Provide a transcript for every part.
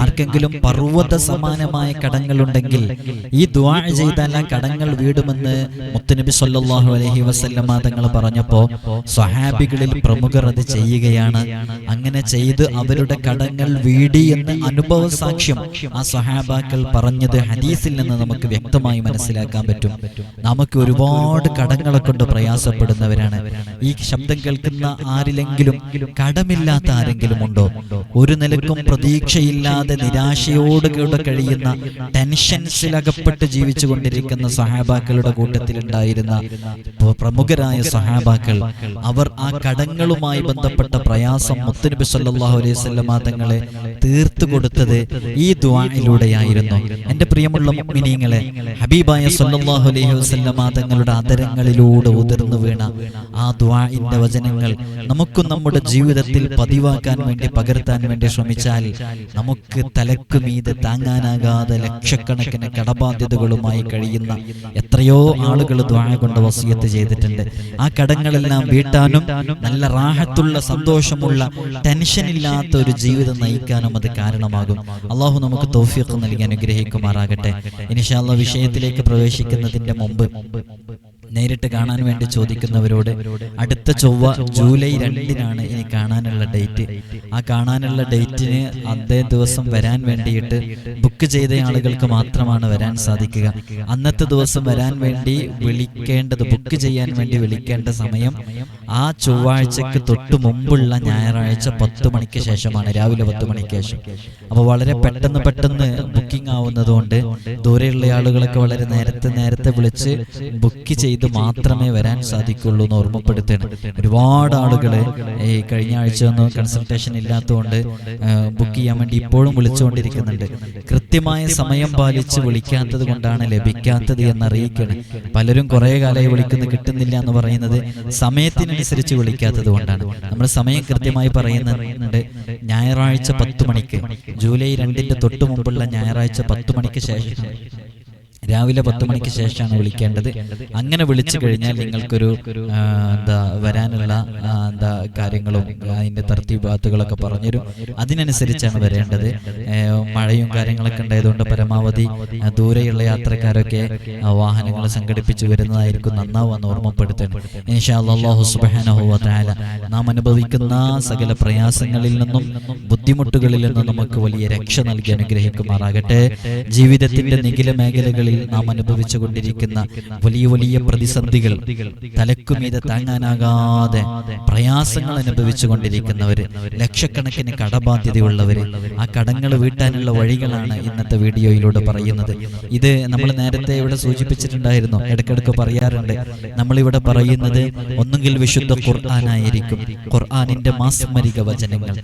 ആർക്കെങ്കിലും പർവത സമാനമായ കടങ്ങളുണ്ടെങ്കിൽ ഈ ദ്വാ ചെയ്താൽ ആ കടങ്ങൾ വീടുമെന്ന് മുത്തനബി സല്ലാഹു അലഹി വസല്ലമ തങ്ങൾ പറഞ്ഞപ്പോ സ്വഹാബികളിൽ പ്രമുഖർ അത് ചെയ്യുകയാണ്. അങ്ങനെ ചെയ്ത് അവരുടെ കടങ്ങൾ വീടി എന്ന് അനുഭവ സാക്ഷ്യം ആ സ്വഹാബാക്കൾ പറഞ്ഞത് ഹദീസിൽ നിന്ന് നമുക്ക് വ്യക്തമായി മനസ്സിലാക്കാൻ പറ്റും. നമുക്ക് ഒരുപാട് കടങ്ങളെ കൊണ്ട് പ്രയാസപ്പെടുന്നവരാണ്. ഈ ശബ്ദം കേൾക്കുന്ന ആരിലെങ്കിലും കടമില്ലാത്ത ആരെങ്കിലും ഉണ്ടോ ഒരു നിലക്കും പ്രതീക്ഷയില്ലാതെ നിരാശയോട് കൂടെ കഴിയുന്ന ടെൻഷൻസിലകപ്പെട്ട് ജീവിച്ചു കൊണ്ടിരിക്കുന്ന സഹാബാക്കളുടെ കൂട്ടത്തിലുണ്ടായിരുന്ന പ്രമുഖരായ സഹാബാക്കൾ അവർ ആ കടങ്ങളുമായി ബന്ധപ്പെട്ട പ്രയാസം മുത്തനബി സല്ലാഹു അലൈഹി വസല്ലമ തങ്ങളെ തീർത്തു കൊടുത്തത് ഈ ദുആയിലൂടെയായിരുന്നു. എന്റെ പ്രിയമുള്ള മിനിങ്ങളെ ഹബീബായ സല്ലാഹു അലൈഹി വസല്ലമ തങ്ങളുടെ അതരങ്ങളിലൂടെ ഉതിർന്നു വീണ ആ ദുആഇന്റെ വചനങ്ങൾ നമുക്കും നമ്മുടെ ജീവിതത്തിൽ പതിവാക്കാൻ വേണ്ടി പകർത്താൻ വേണ്ടി ശ്രമിച്ചാൽ നമുക്ക് തലക്ക് മീതെ താങ്ങാനാകാതെ ലക്ഷക്കണക്കിന് കടബാധ്യതകളുമായി കഴിയുന്ന എത്രയോ ആളുകൾ ദ്വാഴ കൊണ്ട് വസിയത്ത് ചെയ്തിട്ടുണ്ട്. ആ കടങ്ങളെല്ലാം വീട്ടാനും നല്ല റാഹത്തുള്ള സന്തോഷമുള്ള ടെൻഷൻ ഇല്ലാത്ത ഒരു ജീവിതം നയിക്കാനും അത് കാരണമാകും. അള്ളാഹു നമുക്ക് തോഫിയൊക്കെ നൽകി അനുഗ്രഹിക്കുമാറാകട്ടെ. ഇനിഷാല്ല വിഷയത്തിലേക്ക് പ്രവേശിക്കുന്നതിന്റെ മുമ്പ് നേരിട്ട് കാണാൻ വേണ്ടി ചോദിക്കുന്നവരോട് അടുത്ത ചൊവ്വ ജൂലൈ രണ്ടിനാണ് ഇനി കാണാനുള്ള ഡേറ്റ്. ആ കാണാനുള്ള ഡേറ്റിന് അതേ ദിവസം വരാൻ വേണ്ടിയിട്ട് ബുക്ക് ചെയ്ത ആളുകൾക്ക് മാത്രമാണ് വരാൻ സാധിക്കുക. അന്നത്തെ ദിവസം വരാൻ വേണ്ടി വിളിക്കേണ്ടത് ബുക്ക് ചെയ്യാൻ വേണ്ടി വിളിക്കേണ്ട സമയം ആ ചൊവ്വാഴ്ചക്ക് തൊട്ട് മുമ്പുള്ള ഞായറാഴ്ച പത്ത് മണിക്ക് ശേഷമാണ്. രാവിലെ പത്ത് മണിക്ക് ശേഷം. അപ്പോൾ വളരെ പെട്ടെന്ന് പെട്ടെന്ന് ബുക്കിംഗ് ആവുന്നതുകൊണ്ട് ദൂരെയുള്ള ആളുകളൊക്കെ വളരെ നേരത്തെ നേരത്തെ വിളിച്ച് ബുക്ക് ചെയ്ത് മാത്രമേ വരാൻ സാധിക്കുള്ളൂ എന്ന് ഓർമ്മപ്പെടുത്തണം. ഒരുപാട് ആളുകൾ ഈ കഴിഞ്ഞ ആഴ്ച ഒന്നും കൺസൾട്ടേഷൻ ഇല്ലാത്തതുകൊണ്ട് ബുക്ക് ചെയ്യാൻ വേണ്ടി ഇപ്പോഴും വിളിച്ചുകൊണ്ടിരിക്കുന്നുണ്ട്. കൃത്യമായ സമയം പാലിച്ച് വിളിക്കാത്തത് കൊണ്ടാണ് ലഭിക്കാത്തത് എന്നറിയിക്കണം. പലരും കുറേ കാലമായി വിളിക്കുന്നു കിട്ടുന്നില്ല എന്ന് പറയുന്നത് സമയത്തിനനുസരിച്ച് വിളിക്കാത്തത് കൊണ്ടാണ്. നമ്മൾ സമയം കൃത്യമായി പറയുന്നുണ്ട്. ഞായറാഴ്ച പത്ത് മണിക്ക്. ജൂലൈ രണ്ടിന്റെ തൊട്ട് മുമ്പുള്ള ഞായറാഴ്ച പത്ത് മണിക്ക് ശേഷം. രാവിലെ പത്ത് മണിക്ക് ശേഷമാണ് വിളിക്കേണ്ടത്. അങ്ങനെ വിളിച്ചു കഴിഞ്ഞാൽ നിങ്ങൾക്കൊരു എന്താ വരാനുള്ള എന്താ കാര്യങ്ങളും അതിന്റെ തർത്തീബാത്തുകളൊക്കെ പറഞ്ഞുതരും. അതിനനുസരിച്ചാണ് വരേണ്ടത്. മഴയും കാര്യങ്ങളൊക്കെ ഉണ്ടായതുകൊണ്ട് പരമാവധി ദൂരെയുള്ള യാത്രക്കാരൊക്കെ വാഹനങ്ങൾ സംഘടിപ്പിച്ച് വരുന്നതായിരിക്കും നന്നാവുമെന്ന് ഓർമ്മപ്പെടുത്തണം നാം അനുഭവിക്കുന്ന സകല പ്രയാസങ്ങളിൽ നിന്നും ബുദ്ധിമുട്ടുകളിൽ നിന്നും നമുക്ക് വലിയ രക്ഷ നൽകി അനുഗ്രഹിക്കുമാറാകട്ടെ. ജീവിതത്തിന്റെ നിഖില മേഖലകളിൽ നാം അനുഭവിച്ചു കൊണ്ടിരിക്കുന്ന വലിയ വലിയ പ്രതിസന്ധികൾ തലക്കുമീതെ താങ്ങാനാകാതെ പ്രയാസങ്ങൾ അനുഭവിച്ചു കൊണ്ടിരിക്കുന്നവര് ലക്ഷക്കണക്കിന് കടബാധ്യതയുള്ളവര് ആ കടങ്ങൾ വീട്ടാനുള്ള വഴികളാണ് ഇന്നത്തെ വീഡിയോയിലൂടെ പറയുന്നത്. ഇത് നമ്മൾ നേരത്തെ ഇവിടെ സൂചിപ്പിച്ചിട്ടുണ്ടായിരുന്നു ഇടയ്ക്കിടയ്ക്ക് പറയാറുണ്ട്. നമ്മളിവിടെ പറയുന്നത് ഒന്നുകിൽ വിശുദ്ധ ഖുർആാനായിരിക്കും. ഖുർആാനിന്റെ മാസ്മരിക വചനങ്ങൾ.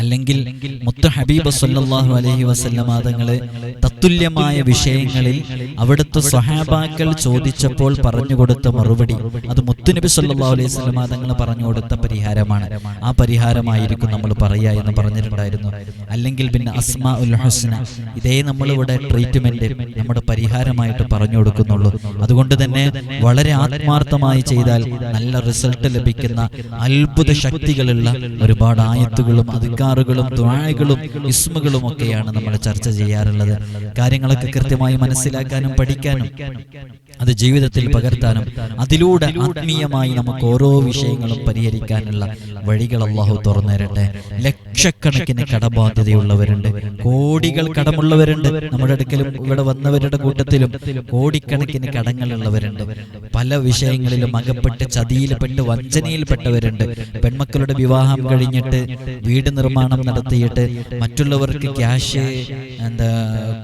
അല്ലെങ്കിൽ മുത്ത ഹബീബ് സല്ലാഹു അലഹി തങ്ങൾ തത്തുല്യമായ വിഷയങ്ങളിൽ അവിടുത്തെ സ്വഹാബാക്കൾ ചോദിച്ചപ്പോൾ പറഞ്ഞു കൊടുത്ത മറുപടി. അത് മുത്തുനബി സല്ലല്ലാഹു അലൈഹി വസല്ലമ തങ്ങൾ പറഞ്ഞു കൊടുത്ത പരിഹാരമാണ്. ആ പരിഹാരമായിരിക്കും നമ്മൾ പറയുക എന്ന് പറഞ്ഞിട്ടുണ്ടായിരുന്നു. അല്ലെങ്കിൽ പിന്നെ അസ്മാ ഉൽ ഹുസ്ന. ഇതേ നമ്മളിവിടെ ട്രീറ്റ്മെന്റ് നമ്മുടെ പരിഹാരമായിട്ട് പറഞ്ഞു കൊടുക്കുന്നുള്ളൂ അതുകൊണ്ട് തന്നെ വളരെ ആത്മാർത്ഥമായി ചെയ്താൽ നല്ല റിസൾട്ട് ലഭിക്കുന്ന അത്ഭുത ശക്തികളുള്ള ഒരുപാട് ആയത്തുകളും അധികാറുകളും ദ്വാഴകളും ഇസ്മുകളും ഒക്കെയാണ് നമ്മൾ ചർച്ച ചെയ്യാറുള്ളത്. കാര്യങ്ങളൊക്കെ കൃത്യമായി മനസ്സിലാക്കാനും പഠിക്കാനും. അത് ജീവിതത്തിൽ പകർത്താനും അതിലൂടെ ആത്മീയമായി നമുക്ക് ഓരോ വിഷയങ്ങളും പരിഹരിക്കാനുള്ള വഴികൾ അള്ളാഹു തുറന്നേരട്ടെ ലക്ഷക്കണക്കിന് കടബാധ്യതയുള്ളവരുണ്ട്. കോടികൾ കടമുള്ളവരുണ്ട്. നമ്മുടെ അടുക്കലും ഇവിടെ വന്നവരുടെ കൂട്ടത്തിലും കോടിക്കണക്കിന് കടങ്ങളുള്ളവരുണ്ട്. പല വിഷയങ്ങളിലും അകപ്പെട്ട് ചതിയിൽപ്പെട്ട് വഞ്ചനയിൽപ്പെട്ടവരുണ്ട്. പെൺമക്കളുടെ വിവാഹം കഴിഞ്ഞിട്ട് വീട് നിർമ്മാണം നടത്തിയിട്ട് മറ്റുള്ളവർക്ക് ക്യാഷ് എന്താ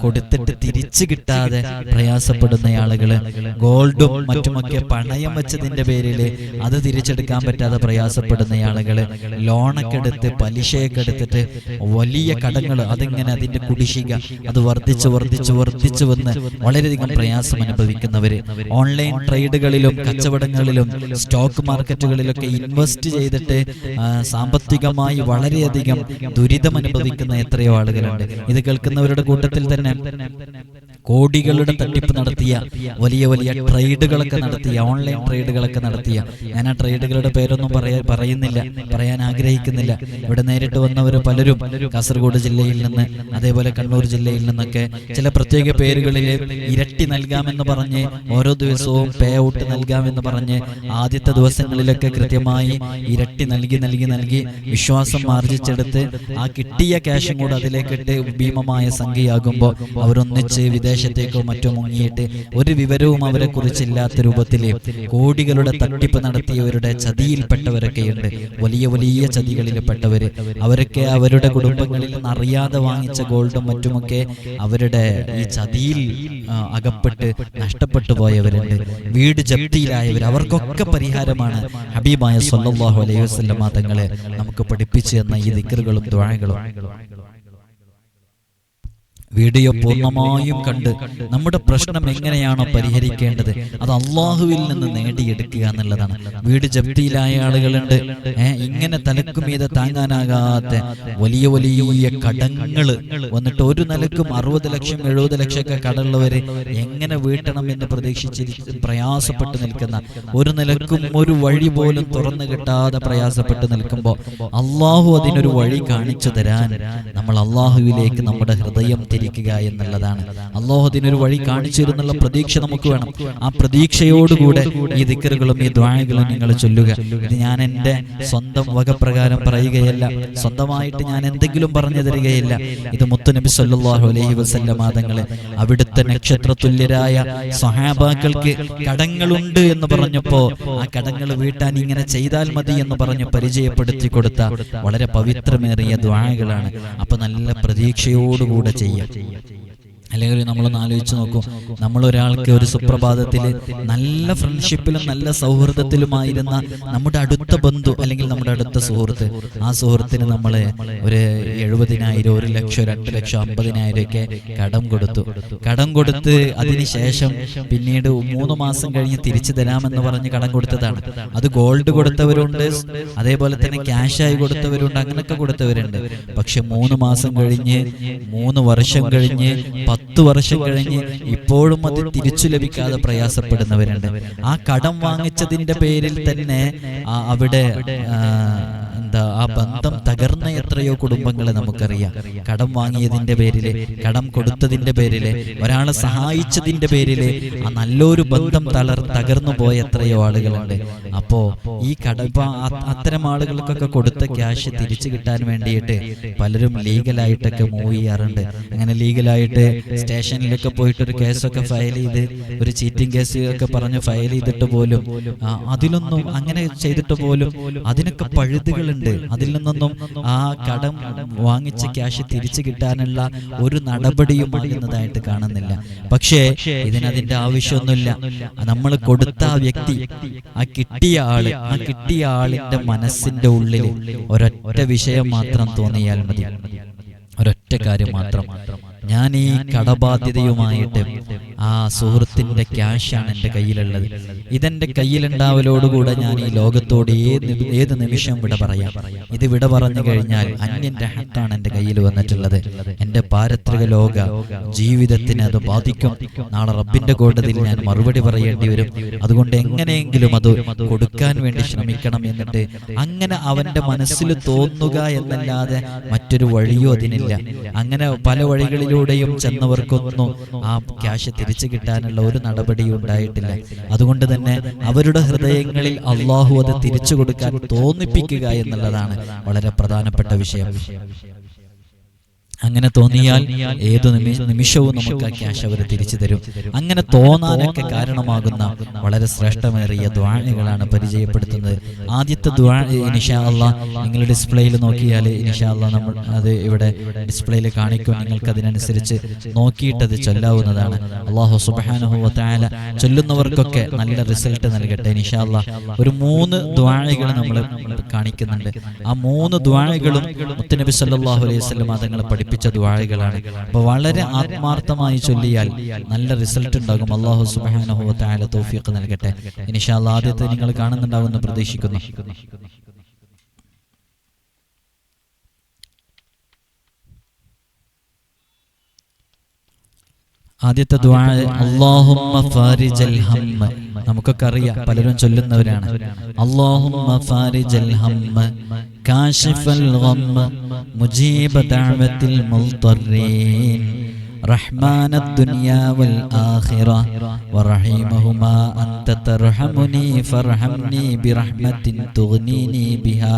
കൊടുത്തിട്ട് തിരിച്ചു കിട്ടാതെ പ്രയാസപ്പെടുന്ന ആളുകൾ ഗോൾഡും മറ്റുമൊക്കെ പണയം വെച്ചതിന്റെ പേരിൽ അത് തിരിച്ചെടുക്കാൻ പറ്റാതെ പ്രയാസപ്പെടുന്ന ആളുകൾ ലോണൊക്കെ എടുത്ത് പലിശയൊക്കെ എടുത്തിട്ട് വലിയ കടങ്ങൾ അതിങ്ങനെ അതിന്റെ കുടിശ്ശിക അത് വർദ്ധിച്ച് വർദ്ധിച്ച് വർദ്ധിച്ചു വന്ന് വളരെയധികം പ്രയാസം അനുഭവിക്കുന്നവര് ഓൺലൈൻ ട്രേഡുകളിലും കച്ചവടങ്ങളിലും സ്റ്റോക്ക് മാർക്കറ്റുകളിലൊക്കെ ഇൻവെസ്റ്റ് ചെയ്തിട്ട് സാമ്പത്തികമായി വളരെയധികം ദുരിതം അനുഭവിക്കുന്ന എത്രയോ ആളുകളുണ്ട്. ഇത് കേൾക്കുന്നവരുടെ കൂട്ടത്തിൽ തന്നെ കോടികളുടെ തട്ടിപ്പ് നടത്തിയ വലിയ വലിയ ട്രേഡുകളൊക്കെ നടത്തിയ ഓൺലൈൻ ട്രേഡുകളൊക്കെ നടത്തിയ. ഞാൻ ആ ട്രേഡുകളുടെ പേരൊന്നും പറയാ പറയുന്നില്ല പറയാൻ ആഗ്രഹിക്കുന്നില്ല. ഇവിടെ നേരിട്ട് വന്നവർ പലരും കാസർഗോഡ് ജില്ലയിൽ നിന്ന് അതേപോലെ കണ്ണൂർ ജില്ലയിൽ നിന്നൊക്കെ ചില പ്രത്യേക പേരുകളിൽ ഇരട്ടി നൽകാമെന്ന് പറഞ്ഞ് ഓരോ ദിവസവും പേ ഔട്ട് നൽകാമെന്ന് പറഞ്ഞ് ആദ്യത്തെ ദിവസങ്ങളിലൊക്കെ കൃത്യമായി ഇരട്ടി നൽകി നൽകി നൽകി വിശ്വാസം ആർജിച്ചെടുത്ത് ആ കിട്ടിയ ക്യാഷും കൂടെ അതിലേക്കിട്ട് ഭീമമായ സംഖ്യയാകുമ്പോൾ അവരൊന്നിച്ച് വിദേശത്തേക്കോ മറ്റോ മുങ്ങിയിട്ട് ഒരു വിവരവും അവരെ കുറിച്ചില്ലാത്ത രൂപത്തിൽ കോടികളുടെ തട്ടിപ്പ് നടത്തിയവരുടെ ചതിയിൽപ്പെട്ടവരൊക്കെയുണ്ട്. വലിയ വലിയ ചതികളിൽ പെട്ടവര് അവരൊക്കെ അവരുടെ കുടുംബങ്ങളിൽ നിന്ന് അറിയാതെ വാങ്ങിച്ച ഗോൾഡും മറ്റുമൊക്കെ അവരുടെ ഈ ചതിയിൽ അകപ്പെട്ട് നഷ്ടപ്പെട്ടു പോയവരുണ്ട്. വീട് ജപ്തിയിലായവർ. അവർക്കൊക്കെ പരിഹാരമാണ് ഹബീബായ സല്ലല്ലാഹു അലൈഹി വസല്ലമ തങ്ങളെ നമുക്ക് പഠിപ്പിച്ചു തന്ന ഈ ദിക്കറുകളും ദ്വാഴകളും വീഡിയോ പൂർണമായും കണ്ട് നമ്മുടെ പ്രശ്നം എങ്ങനെയാണോ പരിഹരിക്കേണ്ടത് അത് അള്ളാഹുവിൽ നിന്ന് നേടിയെടുക്കുക എന്നുള്ളതാണ്. വീട് ജപ്തിയിലായ ആളുകളുണ്ട്. ഇങ്ങനെ തലക്കുമീതെ താങ്ങാനാകാത്ത വലിയ വലിയ കടങ്ങൾ വന്നിട്ട് ഒരു നിലക്കും അറുപത് ലക്ഷം എഴുപത് ലക്ഷമൊക്കെ കടമുള്ളവര് എങ്ങനെ വീട്ടണം എന്ന് പ്രതീക്ഷിച്ച് പ്രയാസപ്പെട്ട് നിൽക്കുന്ന ഒരു നിലക്കും ഒരു വഴി പോലും തുറന്നു കിട്ടാതെ പ്രയാസപ്പെട്ട് നിൽക്കുമ്പോൾ അള്ളാഹു അതിനൊരു വഴി കാണിച്ചു തരാൻ നമ്മൾ അള്ളാഹുവിലേക്ക് നമ്മുടെ ഹൃദയം തിരിക്കുക എന്നുള്ളതാണ്. അള്ളാഹു അതിനൊരു വഴി കാണിച്ചു തരുന്നുള്ള പ്രതീക്ഷ നമുക്ക് വേണം. ആ പ്രതീക്ഷയോടുകൂടെ ഈ ദിക്കറുകളും ഈ ദ്വാഴകളും നിങ്ങൾ ചൊല്ലുക. ഇത് ഞാൻ എന്റെ സ്വന്തം വകപ്രകാരം പറയുകയല്ല. സ്വന്തമായിട്ട് ഞാൻ എന്തെങ്കിലും പറഞ്ഞു തരികയില്ല. ഇത് മുത്തുനബി സല്ലാഹു അലൈഹി വസ്ല്ല മാതങ്ങളെ അവിടുത്തെ നക്ഷത്ര തുല്യരായ സഹാബാക്കൾക്ക് കടങ്ങളുണ്ട് എന്ന് പറഞ്ഞപ്പോ ആ കടങ്ങൾ വീട്ടാൻ ഇങ്ങനെ ചെയ്താൽ മതി എന്ന് പറഞ്ഞ് പരിചയപ്പെടുത്തി കൊടുത്ത വളരെ പവിത്രമേറിയ ദ്വാഴകളാണ് അപ്പൊ നല്ല പ്രതീക്ഷയോടുകൂടെ ചെയ്യാം. จย അല്ലെങ്കിൽ നമ്മളൊന്ന് ആലോചിച്ച് നോക്കൂ. നമ്മൾ ഒരാൾക്ക് ഒരു സുപ്രഭാതത്തിൽ നല്ല ഫ്രണ്ട്ഷിപ്പിലും നല്ല സൗഹൃദത്തിലുമായിരുന്ന നമ്മുടെ അടുത്ത ബന്ധു അല്ലെങ്കിൽ നമ്മുടെ അടുത്ത സുഹൃത്ത് ആ സുഹൃത്തിന് നമ്മളെ ഒരു എഴുപതിനായിരം ഒരു ലക്ഷം രണ്ട് ലക്ഷം അമ്പതിനായിരം ഒക്കെ കടം കൊടുത്തു. കടം കൊടുത്ത് അതിനുശേഷം പിന്നീട് മൂന്ന് മാസം കഴിഞ്ഞ് തിരിച്ചു തരാമെന്ന് പറഞ്ഞ് കടം കൊടുത്തതാണ്. അത് ഗോൾഡ് കൊടുത്തവരുണ്ട് അതേപോലെ തന്നെ ക്യാഷായി കൊടുത്തവരുണ്ട് അങ്ങനെയൊക്കെ കൊടുത്തവരുണ്ട്. പക്ഷെ മൂന്ന് മാസം കഴിഞ്ഞ് മൂന്ന് വർഷം കഴിഞ്ഞ് പത്ത് വർഷം കഴിഞ്ഞ് ഇപ്പോഴും അത് തിരിച്ചു ലഭിക്കാതെ പ്രയാസപ്പെടുന്നവരുണ്ട്. ആ കടം വാങ്ങിച്ചതിന്റെ പേരിൽ തന്നെ ആ അവിടെ എന്താ ആ ബന്ധം തകർന്ന എത്രയോ കുടുംബങ്ങളെ നമുക്കറിയാം. കടം വാങ്ങിയതിന്റെ പേരിൽ കടം കൊടുത്തതിന്റെ പേരിൽ ഒരാളെ സഹായിച്ചതിന്റെ പേരിൽ ആ നല്ലൊരു ബന്ധം തളർ തകർന്നു പോയ എത്രയോ ആളുകളുണ്ട്. അപ്പോ ഈ കട ഇപ്പൊ അത്തരം ആളുകൾക്കൊക്കെ കൊടുത്ത ക്യാഷ് തിരിച്ചു കിട്ടാൻ വേണ്ടിയിട്ട് പലരും ലീഗലായിട്ടൊക്കെ മൂവ് ചെയ്യാറുണ്ട് അങ്ങനെ ലീഗലായിട്ട് സ്റ്റേഷനിലൊക്കെ പോയിട്ട് ഒരു കേസൊക്കെ ഫയൽ ചെയ്ത് ഒരു ചീറ്റിംഗ് കേസ് ഒക്കെ പറഞ്ഞ് ഫയൽ ചെയ്തിട്ട് പോലും അതിലൊന്നും അങ്ങനെ ചെയ്തിട്ട് പോലും അതിനൊക്കെ പഴുതുകളുണ്ട്. അതിൽ നിന്നൊന്നും ആ കടം വാങ്ങിച്ച ക്യാഷ് തിരിച്ചു കിട്ടാനുള്ള ഒരു നടപടിയും ആകുന്നതായിട്ട് കാണുന്നില്ല. പക്ഷേ ഇതിനതിന്റെ ആവശ്യമൊന്നുമില്ല. നമ്മൾ കൊടുത്ത ആ വ്യക്തി ആ കിട്ടിയ ആൾ ആ കിട്ടിയ ആളിന്റെ മനസ്സിന്റെ ഉള്ളിൽ ഒരൊറ്റ വിഷയം മാത്രം തോന്നിയാൽ മതി. ഒരൊറ്റ കാര്യം മാത്രം. ഞാൻ ഈ കടബാധ്യതയുമായിട്ട് ആ സുഹൃത്തിന്റെ ക്യാഷാണ് എന്റെ കയ്യിലുള്ളത്. ഇതെന്റെ കയ്യിലുണ്ടാവലോടുകൂടെ ഞാൻ ഈ ലോകത്തോട് ഏത് ഏത് നിമിഷം വിട പറയാം. ഇത് വിട പറഞ്ഞു കഴിഞ്ഞാൽ അന്യന്റെ ഹത്താണ് എന്റെ കയ്യിൽ വന്നിട്ടുള്ളത്. എന്റെ പാരത്രിക ലോക ജീവിതത്തിന് അത് ബാധിക്കും. നാളെ റബ്ബിന്റെ കോടതിയിൽ ഞാൻ മറുപടി പറയേണ്ടി വരും. അതുകൊണ്ട് എങ്ങനെയെങ്കിലും അത് കൊടുക്കാൻ വേണ്ടി ശ്രമിക്കണം എന്നിട്ട് അങ്ങനെ അവന്റെ മനസ്സിൽ തോന്നുക എന്നല്ലാതെ മറ്റൊരു വഴിയോ അതിനില്ല. അങ്ങനെ പല വഴികളിലൂടെയും ചെന്നവർക്കൊന്നും ആ ക്യാഷ് തിരിച്ചു കിട്ടാനുള്ള ഒരു നടപടിയും ഉണ്ടായിട്ടില്ല. അതുകൊണ്ട് തന്നെ അവരുടെ ഹൃദയങ്ങളിൽ അള്ളാഹു അത് തിരിച്ചു കൊടുക്കാൻ തോന്നിപ്പിക്കുക എന്നുള്ളതാണ് വളരെ പ്രധാനപ്പെട്ട വിഷയം. അങ്ങനെ തോന്നിയാൽ ഏതു നിമി- നിമിഷവും നമുക്ക് ആ ക്യാഷ് അവർ തിരിച്ചു തരും അങ്ങനെ തോന്നാനൊക്കെ കാരണമാകുന്ന വളരെ ശ്രേഷ്ഠമേറിയ ദ്വാഴകളാണ് പരിചയപ്പെടുത്തുന്നത്. ആദ്യത്തെ ദ്വാ ഇനിഷാ അള്ളാ നിങ്ങൾ ഡിസ്പ്ലേയിൽ നോക്കിയാൽ അള്ളാ നമ്മൾ അത് ഇവിടെ ഡിസ്പ്ലേയിൽ കാണിക്കും. നിങ്ങൾക്ക് അതിനനുസരിച്ച് നോക്കിയിട്ടത് ചൊല്ലാവുന്നതാണ്. അള്ളാഹു സുബാനുഹു താല ചൊല്ലുന്നവർക്കൊക്കെ നല്ല റിസൾട്ട് നൽകട്ടെ അള്ളാ ഒരു മൂന്ന് ദ്വാഴകൾ നമ്മൾ കാണിക്കുന്നുണ്ട്. ആ മൂന്ന് ദ്വാഴകളും മുത്തനബി സല്ലാഹു അലൈഹി വസല്ലം തങ്ങൾ പഠിപ്പിച്ച ദ്വാഴകളാണ് അപ്പൊ വളരെ ആത്മാർത്ഥമായി ചൊല്ലിയാൽ നല്ല റിസൾട്ട് ഉണ്ടാകും. അള്ളാഹു തആല തൗഫീഖ് നൽകട്ടെ. അല്ലാ ആദ്യത്തെ നിങ്ങൾ കാണുന്നുണ്ടാവുമെന്ന് പ്രതീക്ഷിക്കുന്നു. ആദ്യത്തെ ദുആ അല്ലാഹുമ്മ ഫാരിജൽ ഹമ്മ നമുക്കൊക്കെ അറിയാം പലരും ചൊല്ലുന്നവരാണ് അല്ലാഹുമ്മ ഫാരിജൽ ഹമ്മ കാശിഫൽ ഗമ്മ മുജീബ ദഅവത്തിൽ മുൽത്തറീൻ رحمن الدنيا والآخرة ورحيمهما أنت ترحمني فارحمني برحمة تغنيني بها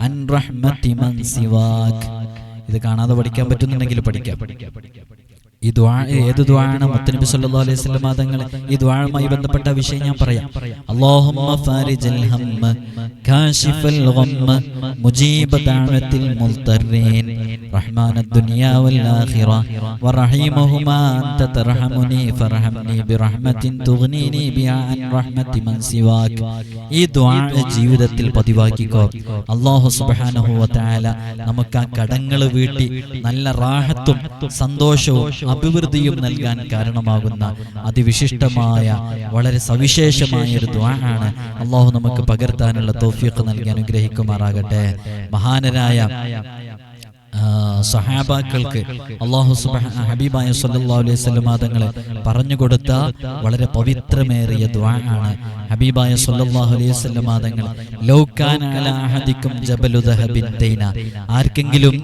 عن رحمة من سواك ഇത് കാണാതെ പഠിക്കാൻ പറ്റുന്നുണ്ടെങ്കിൽ പഠിക്കാം ഈ ദ്വാ ഏത് ദ്വാണ് മുത്തനബി സല്ലല്ലാഹു അലൈഹി വസല്ലം തങ്ങൾ ഈ ദ്വാളുമായി ബന്ധപ്പെട്ട വിഷയം ഞാൻ പറയാം. അല്ലാഹുമ്മ ഫാരിജൽ ഹമ്മ. കാശിഫൽ ഗമ്മ മുജീബ ദഅവത്തിൽ മുൽത്തറീൻ. റഹ്മാന ദുനിയാ വൽ ആഖിറ. വറഹീമഹുമാ അൻത തർഹമുനി ഫർഹംനി ബിറഹ്മത്തിൻ തുഗ്നീനി ബിഹാ അൻ റഹ്മത്തി മൻ സിവാക്. ഈ ദ്വാ ജീവിതത്തിൽ പതിവാക്കിക്കോ. അല്ലാഹു സുബ്ഹാനഹു വ തആല നമുക്ക് ആ കടങ്ങൾ വീട്ടി നല്ല റാഹത്തും സന്തോഷവും അഭിവൃദ്ധിയും നൽകാൻ കാരണമാകുന്ന അതിവിശിഷ്ടമായ വളരെ സവിശേഷമായ ഒരു ദ്വാണാണ് അള്ളാഹു നമുക്ക് പകർത്താനുള്ള തോഫിയൊക്കെ നൽകി അനുഗ്രഹിക്കുമാറാകട്ടെ. മഹാനരായ ആ, സഹാബാക്കൾക്ക് അള്ളാഹു ഹബീബായ സല്ലല്ലാഹു അലൈഹി വസല്ലം തങ്ങളെ പറഞ്ഞു കൊടുത്ത വളരെ പവിത്രമേറിയ ദ്വാ ആണ്. ഹബീബായ സല്ലല്ലാഹു അലൈഹി വസല്ലം തങ്ങൾ ആർക്കെങ്കിലും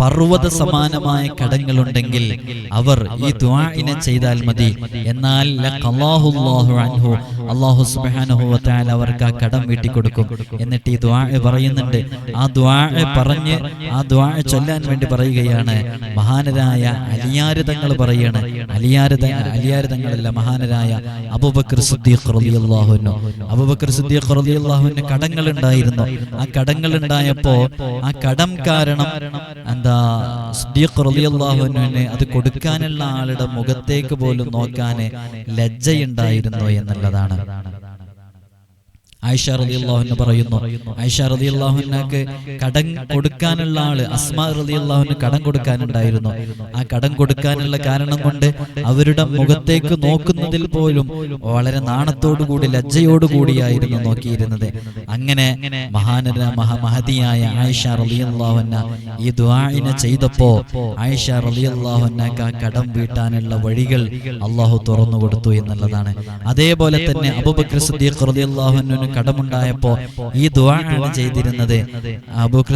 പർവത സമാനമായ കടങ്ങളുണ്ടെങ്കിൽ അവർ ഈ ദ്വാഇനെ ചെയ്താൽ മതി. എന്നാൽ അള്ളാഹു അൻഹു വ തആല അവർക്ക് ആ കടം വീട്ടിക്കൊടുക്കും. എന്നിട്ട് ഈ ദ്വാ പറയുന്നുണ്ട് ആ ദ്വാ പറഞ്ഞ് ആ ദ്വാ ചൊല്ലാൻ വേണ്ടി പറയുകയാണ്. മഹാനരായ അലിയാരിതങ്ങൾ പറയാണ്. അലിയാരിത അലിയാരിതങ്ങളല്ല അലിയാര് തങ്ങളല്ല മഹാനരായ അബൂബക്കർ സിദ്ദീഖ് കടങ്ങൾ ഉണ്ടായിരുന്നു ആ കടങ്ങൾ ഉണ്ടായപ്പോ ആ കടം കാരണം എന്താ സിദ്ദീഖ് റളിയല്ലാഹു അൻഹുവിന് അത് കൊടുക്കാനുള്ള ആളുടെ മുഖത്തേക്ക് പോലും നോക്കാന് ലജ്ജയുണ്ടായിരുന്നു എന്നുള്ളതാണ്. ആയിഷ റളിയല്ലാഹുവിന് പറയുന്നു. ആയിഷ റളിയല്ലാഹുവിനക്ക് കടം കൊടുക്കാനുള്ള ആൾ അസ്മാ റളിയല്ലാഹുവിന് കടം കൊടുക്കാനുണ്ടായിരുന്നു. ആ കടം കൊടുക്കാനുള്ള കാരണം കൊണ്ട് അവരുടെ മുഖത്തേക്ക് നോക്കുന്നതിൽ പോലും വളരെ നാണത്തോടുകൂടി ലജ്ജയോടുകൂടിയായിരുന്നു ലജ്ജയോടു കൂടിയായിരുന്നു നോക്കിയിരുന്നത്. അങ്ങനെ മഹാനര മഹാമഹതിയായ മഹതിയായ ആയിഷ അള്ളാഹുന്ന ഈ ദുആഇനെ ചെയ്തപ്പോ ആയിഷ റളിയല്ലാഹുവിനക്ക് ആ കടം വീട്ടാനുള്ള വഴികൾ അള്ളാഹു തുറന്നു കൊടുത്തു എന്നുള്ളതാണ്. അതേപോലെ തന്നെ അബൂബക്കർ സിദ്ദീഖ് റളിയല്ലാഹുവിന് കടമുണ്ടായപ്പോ ഈ ദുആ ചെയ്തിരുന്നത്.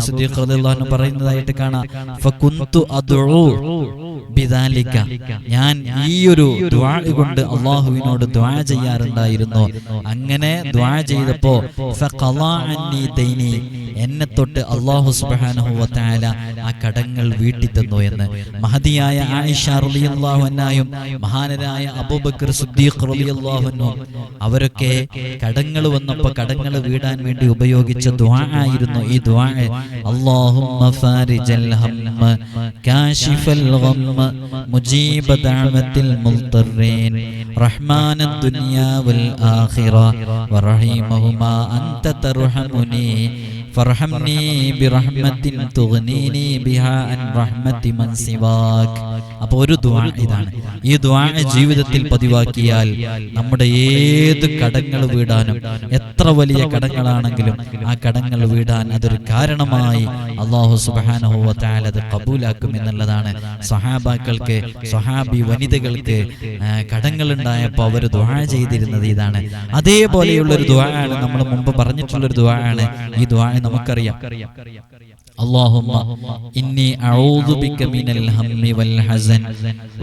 സിദ്ദീഖ് റളിയല്ലാഹു പറയുന്നതായിട്ട് കാണാം. ഫകുന്തു ബിദാലിക. ഞാൻ ഈ ഒരു ദുആ കൊണ്ട് അള്ളാഹുവിനോട് ദുആ ചെയ്യാറുണ്ടായിരുന്നു. അങ്ങനെ ദുആ ചെയ്തപ്പോ എന്നെ തൊട്ട് അള്ളാഹു സുബ്ഹാനഹു ആ കടങ്ങൾ വീട്ടി തന്നു എന്ന്. മഹതിയായ ആയിഷ റളിയല്ലാഹു അൻഹയും മഹാനരായ അബൂബക്കർ സിദ്ദീഖ് റളിയല്ലാഹു അവരൊക്കെ കടങ്ങൾ വന്നപ്പോൾ കടങ്ങൾ വീടാൻ വേണ്ടി ഉപയോഗിച്ച ദുആ ആയിരുന്നു ഈ ദുആ. അല്ലാഹുമ്മ ഫാരിജൽ ഹമ്മ കാശിഫൽ മുജീബ ദഅവത്തിൽ റഹ്മാന ആഖിറ വറഹീമഹുമാ അൻത അപ്പോൾ ഒരു ദ്വാ ഇതാണ്. ഈ ദുആ ജീവിതത്തിൽ പതിവാക്കിയാൽ നമ്മുടെ ഏത് കടങ്ങൾ വീടാനും എത്ര വലിയ കടങ്ങളാണെങ്കിലും ആ കടങ്ങൾ വീടാൻ അതൊരു കാരണമായി അള്ളാഹു തആല അത് കബൂലാക്കും എന്നുള്ളതാണ് സഹാബാക്കൾക്ക് സഹാബി വനിതകൾക്ക് കടങ്ങൾ ഉണ്ടായപ്പോൾ അവർ ദുആ ചെയ്തിരുന്നത് ഇതാണ്. അതേപോലെയുള്ള ഒരു ദ്വാ ആണ് നമ്മൾ മുമ്പ് പറഞ്ഞിട്ടുള്ള ഒരു ദുആ ആണ് ഈ ദുആ നമുക്കറിയാം اللهم إني أعوذ بك من الهم والحزن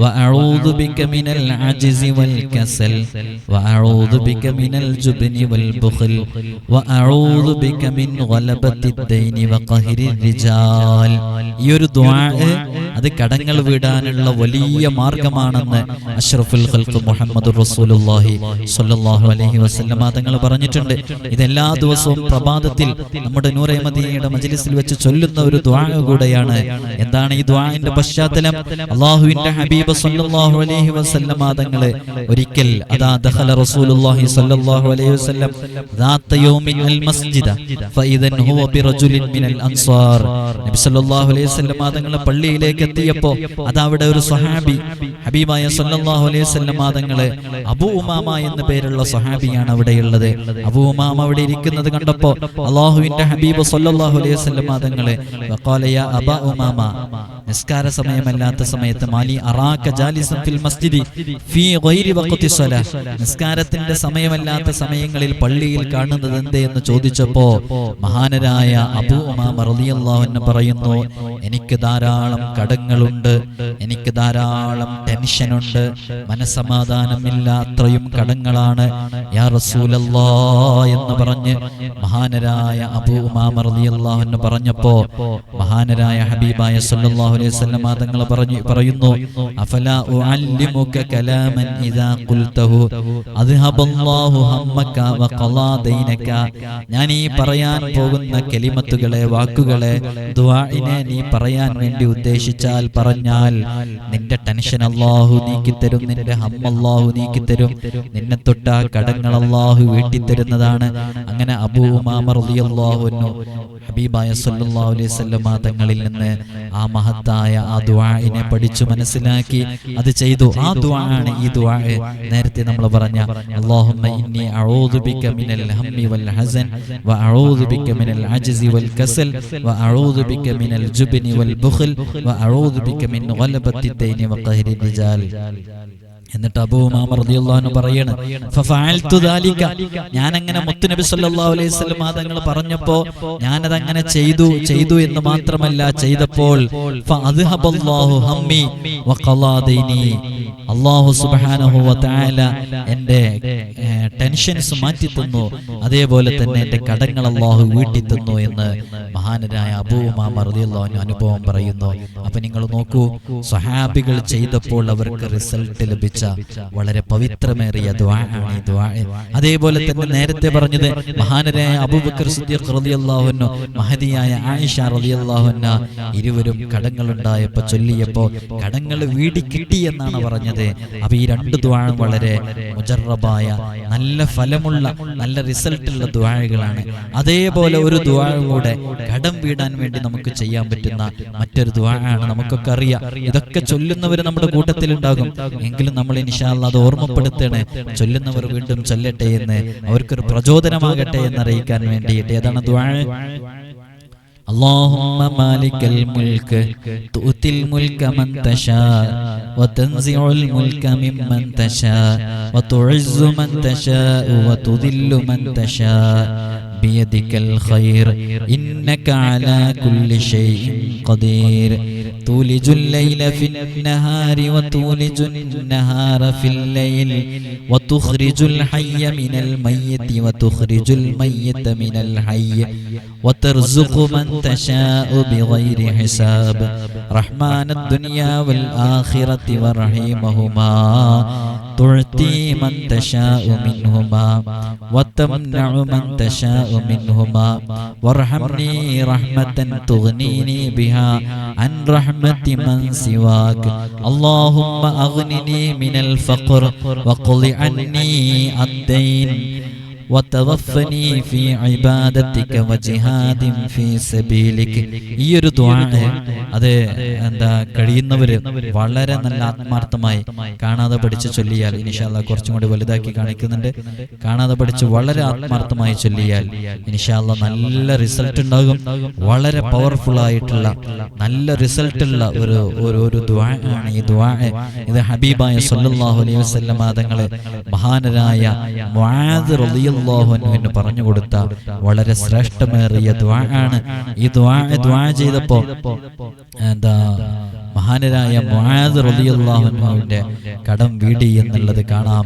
وأعوذ بك من العجز والكسل وأعوذ بك من الجبن والبخل وأعوذ بك من غلبة الدين وقهر الرجال ഈ ഒരു ദുആ അത് കടങ്ങൾ വീടാനുള്ള വലിയ മാർഗമാണെന്ന് അഷ്റഫുൽ ഖൽഖ് മുഹമ്മദ് റസൂലുള്ളാഹി സ്വല്ലല്ലാഹു അലൈഹി വസല്ലമ തങ്ങൾ പറഞ്ഞിട്ടുണ്ട് ഇതെല്ലാ ദിവസവും പ്രഭാതത്തിൽ നമ്മുടെ നൂറെ മദീനയുടെ മജ്ലിസിൽ വെച്ച് ചൊല്ലുന്ന ഒരു ദുആ കൂടെയാണ് എന്താണ് ഈ ദുആഇന്റെ പശ്ചാത്തലം അല്ലാഹുവിന്റെ ഹബീബ് സ്വല്ലല്ലാഹു അലൈഹി വസല്ലമ തങ്ങൾ ഒരിക്കൽ അതാ ദഖല റസൂലുള്ളാഹി സ്വല്ലല്ലാഹു അലൈഹി വസല്ലം ذات يوم المسجد فاذا هو برجل من الانصار നബി സല്ലല്ലാഹു അലൈഹി വസല്ലം തങ്ങൾ പള്ളിയിലേക്ക് പള്ളിയിലേക്ക് എത്തിയപ്പോ അതവിടെ ഒരു സൊഹാബി ഹബീബായ സല്ലല്ലാഹു അലൈഹി വസല്ലം മാതങ്ങൾ അബൂ ഉമാമ എന്ന പേരുള്ള സ്വഹാബിയാണ് അവിടെയുള്ളത്. അബു ഉമാമ അവിടെ ഇരിക്കുന്നത് കണ്ടപ്പോ അള്ളാഹുവിന്റെ ഹബീബ് സല്ലല്ലാഹു അലൈഹി വസല്ലം മാതങ്ങൾ അബ ഉമാമ നിസ്കാര സമയമല്ലാത്ത സമയത്ത് മാലി അറാക്ക ജാലിസൻ ഫിൽ മസ്ജിദി ഫീ ഗൈരി വഖതി സ്വല നിസ്കാരത്തിന്റെ സമയമല്ലാത്ത സമയങ്ങളിൽ പള്ളിയിൽ കാണുന്നത് എന്തേ എന്ന് ചോദിച്ചപ്പോ മഹാനരായ അബൂ ഉമാമ റളിയല്ലാഹു അൻഹു പറയുന്നു എനിക്ക് ധാരാളം കടങ്ങളുണ്ട് എനിക്ക് ധാരാളം ടെൻഷനുണ്ട്. മനസമാധാനമില്ല അത്രയും കടങ്ങളാണ്. യാ റസൂലല്ലാ എന്ന് പറഞ്ഞ് മഹാനരായ അബൂ ഉമാമ റളിയല്ലാഹു അൻഹു പറഞ്ഞപ്പോ മഹാനരായ ഹബീബായ സല്ലല്ലാഹു അലൈഹി വസല്ലം തങ്ങൾ പറഞ്ഞു പറയുന്നു അഫലാ കലാമൻ ഇദാ ഖുൽതഹു? അദ്ഹബല്ലാഹു ഹമ്മക വഖലാ ദൈനക. ഞാൻ ഈ പറയാൻ പോകുന്ന കലിമത്തുകളെ വാക്കുകളെ ദുആഇനെ നീ പറയാൻ വേണ്ടി ഉദ്ദേശിച്ചാൽ പറഞ്ഞാൽ നിന്റെ ടെൻഷൻ അള്ളാഹു നീക്കിത്തരും നിന്റെ ഹം അല്ലാഹു നീക്കിത്തരും. നിന്നെ തൊട്ട കടങ്ങൾ അള്ളാഹു വീട്ടിത്തരുന്നതാണ്. അങ്ങനെ അബൂ റളിയല്ലാഹു അൻഹു ഹബീബായ വസല്ലം തങ്ങളിൽ നിന്ന് ആ മഹത്തായ ആ ദുആഇനെ പഠിച്ചു മനസ്സിലാക്കി. അത് ചെയ്തു. ആ ദുവാണ് ഈ ദുവാ നേരത്തെ നമ്മൾ പറഞ്ഞ അല്ലാഹുമ്മ ഇന്നി അഊദു ബിക മിനൽ വൽ ഹസൻ വ അഊദു ബിക മിനൽ അജ്സി വൽ കസൽ വ അഊദു ബിക മിനൽ വൽ അഊദു ബിക മിൻ ഗലബത്തി ദൈനി വ ഖഹരി റിജാൽ എന്നിട്ട് അബൂ ഉമാമ റളിയല്ലാഹു പറയാണ് ഫഫഅൽതു ദാലിക. ഞാൻ അങ്ങനെ മുത്തുനബി സല്ലല്ലാഹു അലൈഹി വസല്ലം തങ്ങൾ പറഞ്ഞപ്പോൾ ഞാൻ അതങ്ങനെ ചെയ്തു ചെയ്തു എന്ന് മാത്രമല്ല ചെയ്തപ്പോൾ ഫഅദ്ഹബല്ലാഹു ഹമ്മി വഖളാ ദൈനി വ തആല എന്റെ ടെൻഷൻസ് മാറ്റി തന്നു അതേപോലെ തന്നെ എന്റെ കടങ്ങൾ അള്ളാഹു വീട്ടി തന്നു എന്ന് മഹാനരായ അബൂ ഉമാമ റളിയല്ലാഹു അൻഹു അനുഭവം പറയുന്നു. അപ്പൊ നിങ്ങൾ നോക്കൂ സ്വഹാബികൾ ചെയ്തപ്പോൾ അവർക്ക് റിസൾട്ട് ലഭിച്ച വളരെ പവിത്രമേറിയ ഈ അതേപോലെ തന്നെ നേരത്തെ പറഞ്ഞത് മഹാനരായ അബൂബക്കർ സിദ്ദീഖ് മഹദിയായ ആയിഷ റളിയല്ലാഹു അൻഹ ഇരുവരും കടങ്ങളുണ്ടായപ്പോ ചൊല്ലിയപ്പോ കടങ്ങൾ വീടി കിട്ടി എന്നാണ് പറഞ്ഞത്. അപ്പൊ ഈ രണ്ട് ദ്വാഴും വളരെ മുജറബായ നല്ല ഫലമുള്ള നല്ല റിസൾട്ടുള്ള ദ്വാഴകളാണ് അതേപോലെ ഒരു ദ്വാഴും കൂടെ കടം വീടാൻ വേണ്ടി നമുക്ക് ചെയ്യാൻ പറ്റുന്ന മറ്റൊരു ദ്വാഴാണ് നമുക്കൊക്കെ അറിയാം. ഇതൊക്കെ ചൊല്ലുന്നവർ നമ്മുടെ കൂട്ടത്തിൽ ഉണ്ടാകും എങ്കിലും നമ്മൾ ഇൻഷാല്ല അത് ഓർമ്മപ്പെടുത്തണേ. ചൊല്ലുന്നവർ വീണ്ടും ചൊല്ലട്ടെ എന്ന് അവർക്കൊരു പ്രചോദനമാകട്ടെ എന്ന് അറിയിക്കാൻ വേണ്ടിയിട്ട് ഏതാണ് ദ്വാഴ اللهم مالك الملك تؤتي الملك من تشاء وتنزع الملك ممن تشاء وتعز من تشاء وتذل من تشاء. بيدك الخير. إنك على كل شيء قدير. تولج الليل في النهار وتولج النهار في الليل. وتخرج الحي من الميت وتخرج الميت من الحي. وترزق من تشاء بغير حساب. رحمن الدنيا والآخرة ورحيمهما تعطي من تشاء منهما. وتمنع من تشاء منهما وارحمني رحمة تغنيني بها عن رحمة من سواك اللهم أغنني من الفقر وقل عني الدين وتوفني في عبادتك وجهاد في سبيلك ഈ ഒരു ദുആ അത് എന്താ കഴിയുന്നവര് വളരെ നല്ല ആത്മാർത്ഥമായി കാണാതെ പഠിച്ച് ചൊല്ലിയാൽ ഇനിഷാല്ല കുറച്ചും കൂടി വലുതാക്കി കാണിക്കുന്നുണ്ട് കാണാതെ പഠിച്ച് വളരെ ആത്മാർത്ഥമായി ചൊല്ലിയാൽ ഇനിഷാല്ല നല്ല റിസൾട്ട് ഉണ്ടാകും വളരെ പവർഫുൾ ആയിട്ടുള്ള നല്ല റിസൾട്ട് ഉള്ള ഒരു ഒരു ഒരു ദുആ ആണ് ഈ ദുആ ഇത് ഹബീബായ സല്ലല്ലാഹു അലൈഹി വസല്ലം തങ്ങളെ മഹാനരായ മുആദ് റളിയല്ലാഹു അൻഹുവിന് പറഞ്ഞു കൊടുത്ത വളരെ ശ്രേഷ്ഠമേറിയ ദ്വാ ആണ്. ഈ ദ്വാ ദ്വാ ചെയ്തപ്പോ എന്താ മഹാനരായ റളിയല്ലാഹു അൻഹുവിന്റെ കടം വീടി എന്നുള്ളത് കാണാം.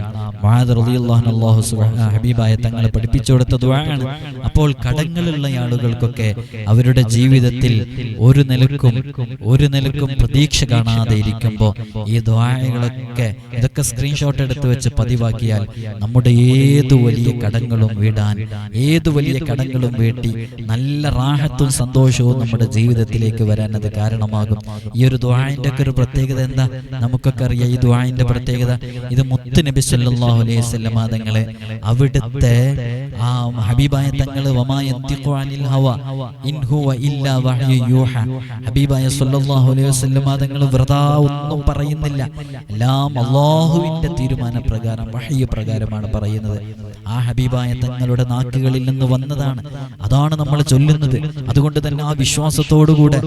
അല്ലാഹു സുബ്ഹാനഹു ഹബീബായ തങ്ങളെ പഠിപ്പിച്ചു കൊടുത്ത ദുആണ് അപ്പോൾ കടങ്ങളുള്ള ആളുകൾക്കൊക്കെ അവരുടെ ജീവിതത്തിൽ ഒരു നിലക്കും ഒരു നിലക്കും പ്രതീക്ഷ കാണാതെ ഇരിക്കുമ്പോൾ ഈ ദ്വായകളൊക്കെ ഇതൊക്കെ സ്ക്രീൻഷോട്ട് എടുത്ത് വെച്ച് പതിവാക്കിയാൽ നമ്മുടെ ഏതു വലിയ കടങ്ങളും വീടാൻ ഏതു വലിയ കടങ്ങളും വീട്ടി നല്ല റാഹത്തും സന്തോഷവും നമ്മുടെ ജീവിതത്തിലേക്ക് വരാൻ അത് കാരണമാകും. ഈ ഒരു ദ്വായ ദ്വാഴിന്റെ ഒക്കെ ഒരു പ്രത്യേകത എന്താ? നമുക്കൊക്കെ അറിയാം ഈ ദ്വാഴിന്റെ പ്രത്യേകത. ഇത് മുത്ത് നബി സല്ലല്ലാഹു അലൈഹി വസല്ലം തങ്ങളെ. അവിടുത്തെ ആ ഹബീബായ തങ്ങൾ ഹബീബായ സല്ലല്ലാഹു അലൈഹി വസല്ലം തങ്ങൾ വ്രതാ ഒന്നും പറയുന്നില്ല. എല്ലാം അള്ളാഹുവിന്റെ തീരുമാന പ്രകാരം വഹ്യ പ്രകാരമാണ് പറയുന്നത്. ആ ഹബീബായ തങ്ങളുടെ നാക്കുകളിൽ നിന്ന് വന്നതാണ്. അതാണ് നമ്മൾ ചൊല്ലുന്നത്. അതുകൊണ്ട് തന്നെ ആ വിശ്വാസത്തോടുകൂടെ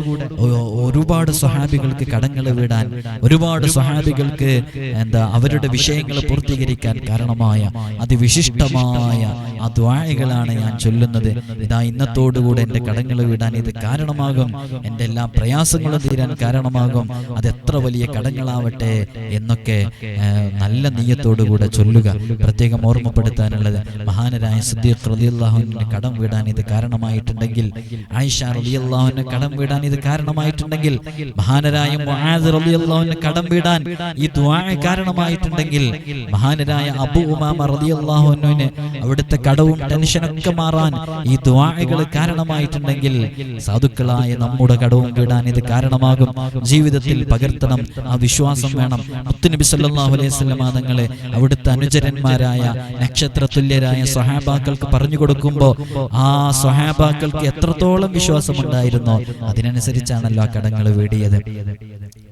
ഒരുപാട് സ്വഹാബികൾക്ക് കടങ്ങൾ വിടാൻ ഒരുപാട് സ്വഹാബികൾക്ക് എന്താ അവരുടെ വിഷയങ്ങൾ പൂർത്തീകരിക്കാൻ കാരണമായ അതിവിശിഷ്ടമായ ആ ദ്വാഴകളാണ് ഞാൻ ചൊല്ലുന്നത്. ഇതാ ഇന്നത്തോടുകൂടെ എന്റെ കടങ്ങൾ വിടാൻ ഇത് കാരണമാകും. എന്റെ എല്ലാ പ്രയാസങ്ങളും തീരാൻ കാരണമാകും. അത് എത്ര വലിയ കടങ്ങളാവട്ടെ എന്നൊക്കെ നല്ല നീയത്തോടുകൂടെ ചൊല്ലുക. പ്രത്യേകം ഓർമ്മപ്പെടുത്താനുള്ളത് മഹാനരായ സിദ്ദീഖ് റളിയല്ലാഹുവിന്റെ കടം വിടാൻ ഇത് കാരണമായിട്ടുണ്ടെങ്കിൽ ആയിഷ റളിയല്ലാഹുവിന്റെ കടം വിടാൻ ഇത് കാരണമായിട്ടുണ്ടെങ്കിൽ മഹാനരായ കടം വീടാൻ ഈ ദുആ കാരണമായിട്ടുണ്ടെങ്കിൽ മഹാനരായ അബൂ ഉമാമ റളിയല്ലാഹുവിന് അവിടുത്തെ കടവും ടെൻഷനൊക്കെ മാറാൻ ഈ ദുആകൾ കാരണമായിട്ടുണ്ടെങ്കിൽ സാധുക്കളായ നമ്മുടെ കടവും വീടാൻ ഇത് കാരണമാകും. ജീവിതത്തിൽ പകർത്തണം ആ വിശ്വാസം വേണം. മുത്തുനബി സല്ലല്ലാഹു അലൈഹി വസല്ലം തങ്ങളെ അവിടുത്തെ അനുചരന്മാരായ നക്ഷത്ര തുല്യരായ സ്വഹാബാക്കൾക്ക് പറഞ്ഞു കൊടുക്കുമ്പോൾ ആ സ്വഹാബാക്കൾക്ക് എത്രത്തോളം വിശ്വാസമുണ്ടായിരുന്നോ അതിനനുസരിച്ചാണല്ലോ ആ കടങ്ങൾ വീടിയത്.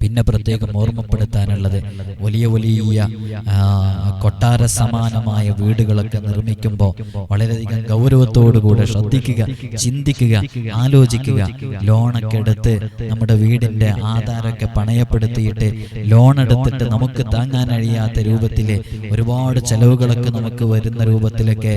പിന്നെ പ്രത്യേകം ഓർമ്മപ്പെടുത്താനുള്ളത് വലിയ വലിയ കൊട്ടാര സമാനമായ വീടുകളൊക്കെ നിർമ്മിക്കുമ്പോൾ വളരെയധികം ഗൗരവത്തോടുകൂടെ ശ്രദ്ധിക്കുക ചിന്തിക്കുക ആലോചിക്കുക. ലോണൊക്കെ എടുത്ത് നമ്മുടെ വീടിന്റെ ആധാരമൊക്കെ പണയപ്പെടുത്തിയിട്ട് ലോൺ എടുത്തിട്ട് നമുക്ക് താങ്ങാൻ കഴിയാത്ത രൂപത്തിൽ ഒരുപാട് ചെലവുകളൊക്കെ നമുക്ക് വരുന്ന രൂപത്തിലൊക്കെ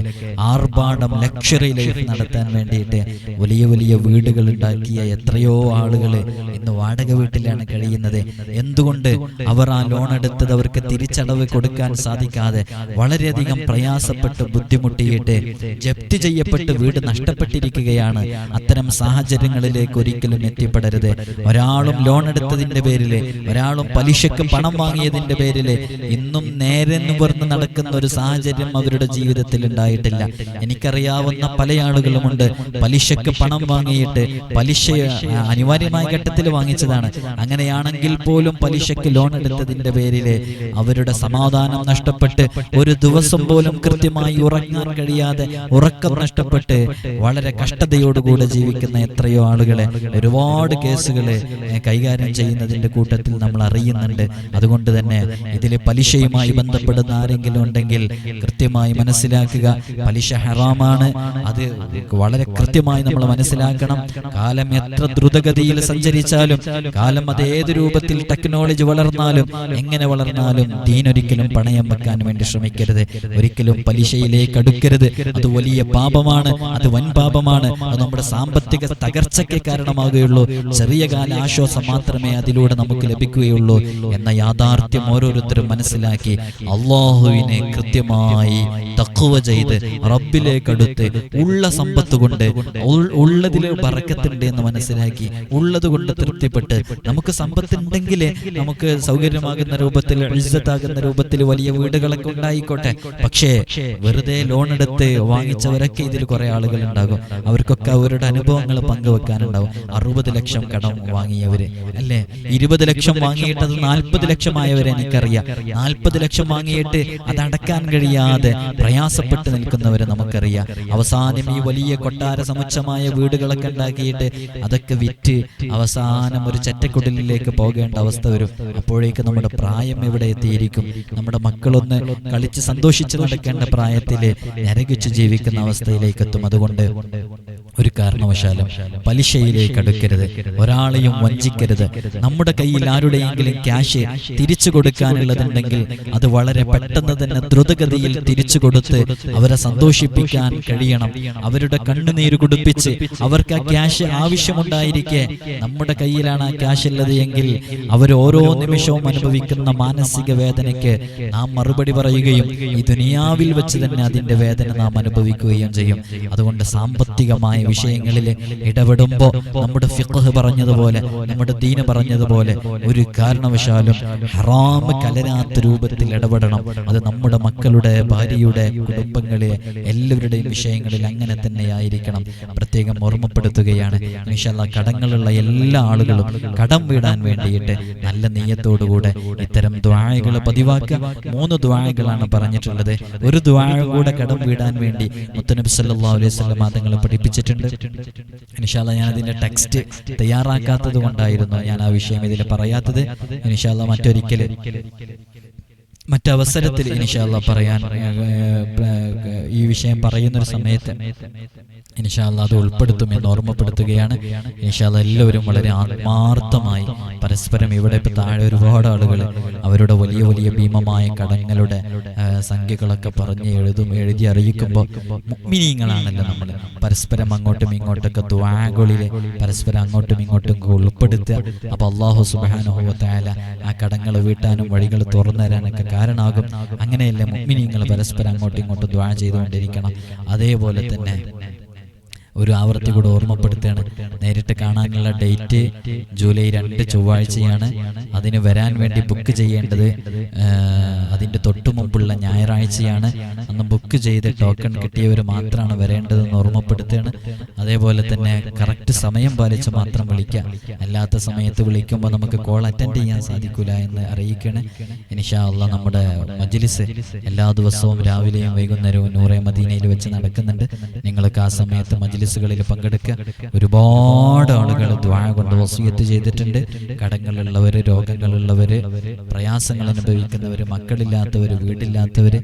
ആർഭാടം ലക്ഷറി ലൈഫ് നടത്താൻ വേണ്ടിയിട്ട് വലിയ വലിയ വീടുകൾ ഉണ്ടാക്കിയ എത്രയോ ആളുകൾ ഇന്ന് വാടക വീട്ടിലാണ് കഴിയുന്നത്. എന്തുകൊണ്ട് അവർ ആ ലോൺ എടുത്തത് അവർക്ക് തിരിച്ചടവ് കൊടുക്കാൻ സാധിക്കാതെ വളരെയധികം പ്രയാസപ്പെട്ട് ബുദ്ധിമുട്ടിയിട്ട് ജപ്തി ചെയ്യപ്പെട്ട് വീട് നഷ്ടപ്പെട്ടിരിക്കുകയാണ്. അത്തരം സാഹചര്യങ്ങളിലേക്ക് ഒരിക്കലും എത്തിപ്പെടരുത്. ഒരാളും ലോൺ എടുത്തതിന്റെ പേരിൽ ഒരാളും പലിശക്ക് പണം വാങ്ങിയതിന്റെ പേരിൽ ഇന്നും നേരെ നിവർന്ന് നടക്കുന്ന ഒരു സാഹചര്യം അവരുടെ ജീവിതത്തിൽ ഉണ്ടായിട്ടില്ല. എനിക്കറിയാവുന്ന പല ആളുകളുമുണ്ട്. പലിശക്ക് പണം വാങ്ങിയിട്ട് പലിശ അനിവാര്യമായ ഘട്ടത്തിൽ വാങ്ങിച്ചതാണ്. അങ്ങനെയാണെങ്കിൽ പോലും പലിശയ്ക്ക് ലോൺ എടുത്തതിന്റെ പേരിൽ അവരുടെ സമാധാനം നഷ്ടപ്പെട്ട് ഒരു ദിവസം പോലും കൃത്യമായി ഉറങ്ങാൻ കഴിയാതെ ഉറക്കം നഷ്ടപ്പെട്ട് വളരെ കഷ്ടതയോടുകൂടെ ജീവിക്കുന്ന എത്രയോ ആളുകളെ ഒരുപാട് കേസുകളെ കൈകാര്യം ചെയ്യുന്നതിന്റെ കൂട്ടത്തിൽ നമ്മൾ അറിയുന്നുണ്ട്. അതുകൊണ്ട് തന്നെ ഇതിലെ പലിശയുമായി ബന്ധപ്പെടുന്ന ആരെങ്കിലും ഉണ്ടെങ്കിൽ കൃത്യമായി മനസ്സിലാക്കുക. പലിശ ഹറാമാണ്. അത് വളരെ കൃത്യമായി നമ്മൾ മനസ്സിലാക്കണം. കാലം എത്ര ദ്രുതഗതിയിൽ സഞ്ചരിച്ചാലും കാലം അത് ഏത് രൂപത്തിൽ ടെക്നോളജി വളർന്നാലും എങ്ങനെ വളർന്നാലും ദീനൊരിക്കലും പണയം വെക്കാൻ വേണ്ടി ശ്രമിക്കരുത്. ഒരിക്കലും പലിശയിലേക്ക് അടുക്കരുത്. അത് വലിയ പാപമാണ് അത് വൻ പാപമാണ്. അത് നമ്മുടെ സാമ്പത്തിക തകർച്ചയ്ക്ക് കാരണമാകുകയുള്ളൂ. ചെറിയ കാല ആശ്വാസം മാത്രമേ അതിലൂടെ നമുക്ക് ലഭിക്കുകയുള്ളൂ എന്ന യാഥാർത്ഥ്യം ഓരോരുത്തരും മനസ്സിലാക്കി അള്ളാഹുവിനെ കൃത്യമായി തക്കുവ ചെയ്ത് റബ്ബിലേക്ക് അടുത്ത് ഉള്ള സമ്പത്ത് കൊണ്ട് ഉള്ളതിൽ ബറക്കത്തുണ്ട് എന്ന് മനസ്സിലാക്കി ഉള്ളത് കൊണ്ട് തൃപ്തിപ്പെട്ട് നമുക്ക് സമ്പത്ത് ഉണ്ടെങ്കിലേ നമുക്ക് സൗകര്യമാകുന്ന രൂപത്തിൽ ഇജ്ജത്താകുന്ന രൂപത്തിൽ വലിയ വീടുകളൊക്കെ ഉണ്ടായിക്കോട്ടെ. പക്ഷേ വെറുതെ ലോൺ എടുത്ത് വാങ്ങിച്ചവരൊക്കെ ഇതിൽ കുറെ ആളുകൾ ഉണ്ടാകും. അവർക്കൊക്കെ അവരുടെ അനുഭവങ്ങൾ പങ്കുവെക്കാനുണ്ടാവും അറുപത് ലക്ഷം കടം വാങ്ങിയവര്. അല്ലേ? ഇരുപത് ലക്ഷം വാങ്ങിയിട്ട് അത് നാൽപ്പത് ലക്ഷമായവരെ എനിക്കറിയാം. നാൽപ്പത് ലക്ഷം വാങ്ങിയിട്ട് അത് അടക്കാൻ കഴിയാതെ പ്രയാസപ്പെട്ട് നിൽക്കുന്നവരെ നമുക്കറിയാം. അവസാനം ഈ വലിയ കൊട്ടാര സമുച്ചമായ വീടുകളൊക്കെ ഉണ്ടാക്കിയിട്ട് അതൊക്കെ വിറ്റ് അവസാനം ഒരു ചെറ്റക്കുടലിലേക്ക് പോകേണ്ട അവസ്ഥ വരും. അപ്പോഴേക്ക് നമ്മുടെ പ്രായം എവിടെ എത്തിയിരിക്കും? നമ്മുടെ മക്കളൊന്ന് കളിച്ച് സന്തോഷിച്ച് നടക്കേണ്ട പ്രായത്തിൽ നരകിച്ച് ജീവിക്കുന്ന അവസ്ഥയിലേക്ക് എത്തും. അതുകൊണ്ട് ഒരു കാരണവശാലും പലിശയിലേക്ക് അടുക്കരുത്. ഒരാളെയും വഞ്ചിക്കരുത്. നമ്മുടെ കയ്യിൽ ആരുടെയെങ്കിലും ക്യാഷ് തിരിച്ചു കൊടുക്കാനുള്ളതുണ്ടെങ്കിൽ അത് വളരെ പെട്ടെന്ന് തന്നെ ദ്രുതഗതിയിൽ തിരിച്ചു കൊടുത്ത് അവരെ സന്തോഷിപ്പിക്കാൻ കഴിയണം. അവരുടെ കണ്ണുനീര് കുടിപ്പിച്ച് അവർക്ക് ആ ക്യാഷ് ആവശ്യമുണ്ടായിരിക്കെ നമ്മുടെ കയ്യിലാണ് ആ ക്യാഷ് ഉള്ളത് എങ്കിൽ അവർ ഓരോ നിമിഷവും അനുഭവിക്കുന്ന മാനസിക വേദനയ്ക്ക് നാം മറുപടി പറയുകയും ഈ ദുനിയാവിൽ വെച്ച് തന്നെ അതിന്റെ വേദന നാം അനുഭവിക്കുകയും ചെയ്യും. അതുകൊണ്ട് സാമ്പത്തികമായ വിഷയങ്ങളിൽ ഇടപെടുമ്പോൾ നമ്മുടെ ഫിഖ് പറഞ്ഞതുപോലെ നമ്മുടെ ദീന് പറഞ്ഞതുപോലെ ഒരു കാരണവശാലും ഹറാമ് കലരാത്ത രൂപത്തിൽ ഇടപെടണം. അത് നമ്മുടെ മക്കളുടെ ഭാര്യയുടെ കുടുംബങ്ങളെ എല്ലാവരുടെയും വിഷയങ്ങളിൽ അങ്ങനെ തന്നെ ആയിരിക്കണം പ്രത്യേകം ഓർമ്മപ്പെടുത്തുകയാണ്. വിശാല കടങ്ങളുള്ള എല്ലാ ആളുകളും കടം വീടാൻ വേണ്ടിയിട്ട് നല്ല നീയത്തോടുകൂടെ ഇത്തരം ദ്വാഴകൾ പതിവാക്കുക. മൂന്ന് ദ്വാഴകളാണ് പറഞ്ഞിട്ടുള്ളത്. ഒരു ദ്വാഴ കൂടെ കടം വീടാൻ വേണ്ടി മുത്തനബി സല്ലാ അലൈഹി സ്വലം മാതങ്ങളെ പഠിപ്പിച്ചിട്ടുണ്ട്. ഇൻഷാല്ല ഞാൻ അതിന്റെ ടെക്സ്റ്റ് തയ്യാറാക്കാത്തത് കൊണ്ടായിരുന്നു ഞാൻ ആ വിഷയം ഇതിൽ പറയാത്തത്. ഇൻഷാല്ല മറ്റൊരിക്കൽ മറ്റവസരത്തിൽ ഇനിഷാല്ല പറയാൻ ഈ വിഷയം പറയുന്നൊരു സമയത്ത് ഇനിഷാല്ല അത് ഉൾപ്പെടുത്തുമെന്ന് ഓർമ്മപ്പെടുത്തുകയാണ്. ഇനിഷാല്ല എല്ലാവരും വളരെ ആത്മാർത്ഥമായി പരസ്പരം ഇവിടെ ഇപ്പൊ താഴെ ഒരുപാട് ആളുകൾ അവരുടെ വലിയ വലിയ ഭീമമായ കടങ്ങളുടെ സംഖ്യകളൊക്കെ പറഞ്ഞ് എഴുതും എഴുതി അറിയിക്കുമ്പോൾ മിനിങ്ങളാണല്ലോ നമ്മൾ പരസ്പരം അങ്ങോട്ടും ഇങ്ങോട്ടൊക്കെ ദ്വാകളിൽ പരസ്പരം അങ്ങോട്ടും ഇങ്ങോട്ടും ഉൾപ്പെടുത്തുക. അപ്പൊ അള്ളാഹു സുബാനുഭവത്തായാല ആ കടങ്ങൾ വീട്ടാനും വഴികൾ തുറന്നു തരാനൊക്കെ കാരണമാകും അങ്ങനെയല്ലേ മുഗ്മിനീങ്ങൾ പരസ്പരം അങ്ങോട്ടും ഇങ്ങോട്ടും ദ്വാ ചെയ്തുകൊണ്ടിരിക്കണം. അതേപോലെ തന്നെ ഒരു ആവർത്തി കൂടെ ഓർമ്മപ്പെടുത്തുകയാണ്. നേരിട്ട് കാണാനുള്ള ഡേറ്റ് ജൂലൈ രണ്ട് ചൊവ്വാഴ്ചയാണ്. അതിന് വരാൻ വേണ്ടി ബുക്ക് ചെയ്യേണ്ടത് അതിന്റെ തൊട്ടു മുമ്പുള്ള ഞായറാഴ്ചയാണ്. അന്ന് ബുക്ക് ചെയ്ത് ടോക്കൺ കിട്ടിയവർ മാത്രമാണ് വരേണ്ടതെന്ന് ഓർമ്മപ്പെടുത്തുകയാണ്. അതേപോലെ തന്നെ കറക്റ്റ് സമയം പാലിച്ച് മാത്രം വിളിക്കുക. അല്ലാത്ത സമയത്ത് വിളിക്കുമ്പോൾ നമുക്ക് കോൾ അറ്റൻഡ് ചെയ്യാൻ സാധിക്കില്ല എന്ന് അറിയിക്കണേ ഇനിഷാ അള്ളാ നമ്മുടെ മജ്ലിസ് എല്ലാ ദിവസവും രാവിലെയും വൈകുന്നേരവും നൂറെ മദീനയിൽ വെച്ച് നടക്കുന്നുണ്ട്. നിങ്ങൾക്ക് ആ സമയത്ത് മജ്ലിസുകളിൽ പങ്കെടുക്കുക. ഒരുപാട് ആളുകൾ ദ്വാഴ കൊണ്ട് വസീയത്ത് ചെയ്തിട്ടുണ്ട്. കടങ്ങളുള്ളവർ രോഗങ്ങളുള്ളവർ പ്രയാസങ്ങൾ അനുഭവിക്കുന്നവർ മക്കളില്ലാത്തവർ വീടില്ലാത്തവർ